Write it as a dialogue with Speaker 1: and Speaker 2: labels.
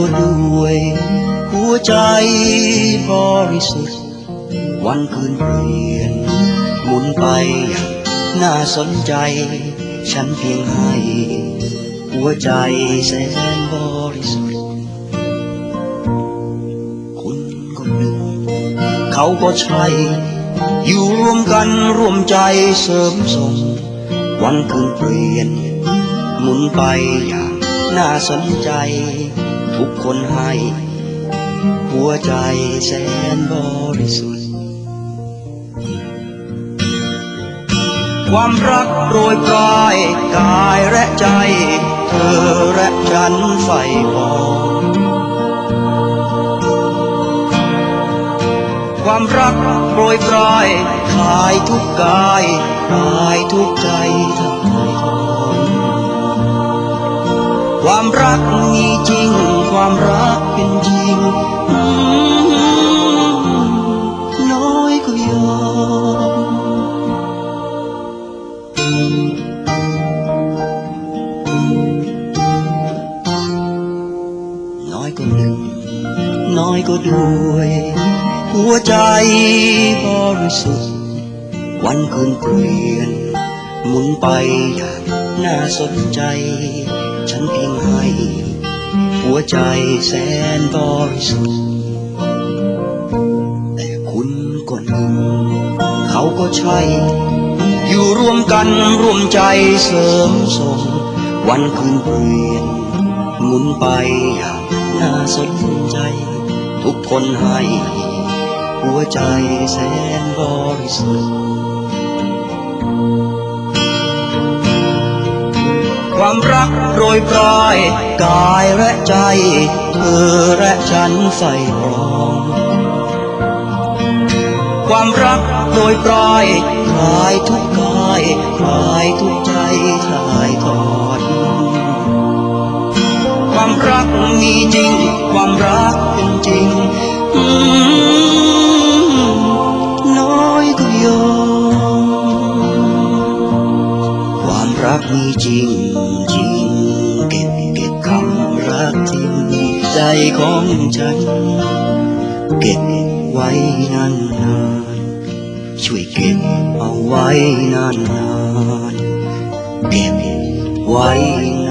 Speaker 1: ก็ด้วย หัวใจบริสุทธิ์ วันคืนเปลี่ยน หมุนไปอย่างน่าสนใจ ฉันเพียงให้ หัวใจแสนบริสุทธิ์ คุณคนหนึ่ง เขาก็ใช่ อยู่รวมกันร่วมใจเสริมส่ง วันคืนเปลี่ยน หมุนไปอย่างน่าสนใจ ทุกคนให้ หัวใจแสนบริสุทธิ์ ความรักโรยปลายกายและใจ เธอและฉันใฝ่มองความรักโปรยปลายคลายทุกกายคลายทุกใจทั้งหายทอ ความรักมีจริง ความรักเป็นจริงน้อยก็ยอมน้อยก็หนึ่งน้อยก็ด้วย หัวใจบริสุทธิ์วันคืนเปลี่ยนหมุนไปอย่างน่าสนใจ ฉันเพียงให้ หัวใจแสนบริสุทธิ์แต่คุณก็หนึ่งเขาก็ใช่ อยู่ร่วมกันร่วมใจเสริมส่ง วันคืนเปลี่ยนหมุนไปอย่างน่าสนใจ ทุกคนให้ หัวใจแสนบริสุทธิ์ ความรักโรยปลาย กายและใจ เธอและฉันใฝ่รองความรักโดยปลายคลายทุกกายคลายทุกใจถ่ายทอดความรักมีจริง ความรักเป็นจริงน้อยก็ยอมความรักมีจริง ใจของฉันเก็บไว้นานนานๆช่วยเก็บเอาไว้นานนานๆเก็บไว้น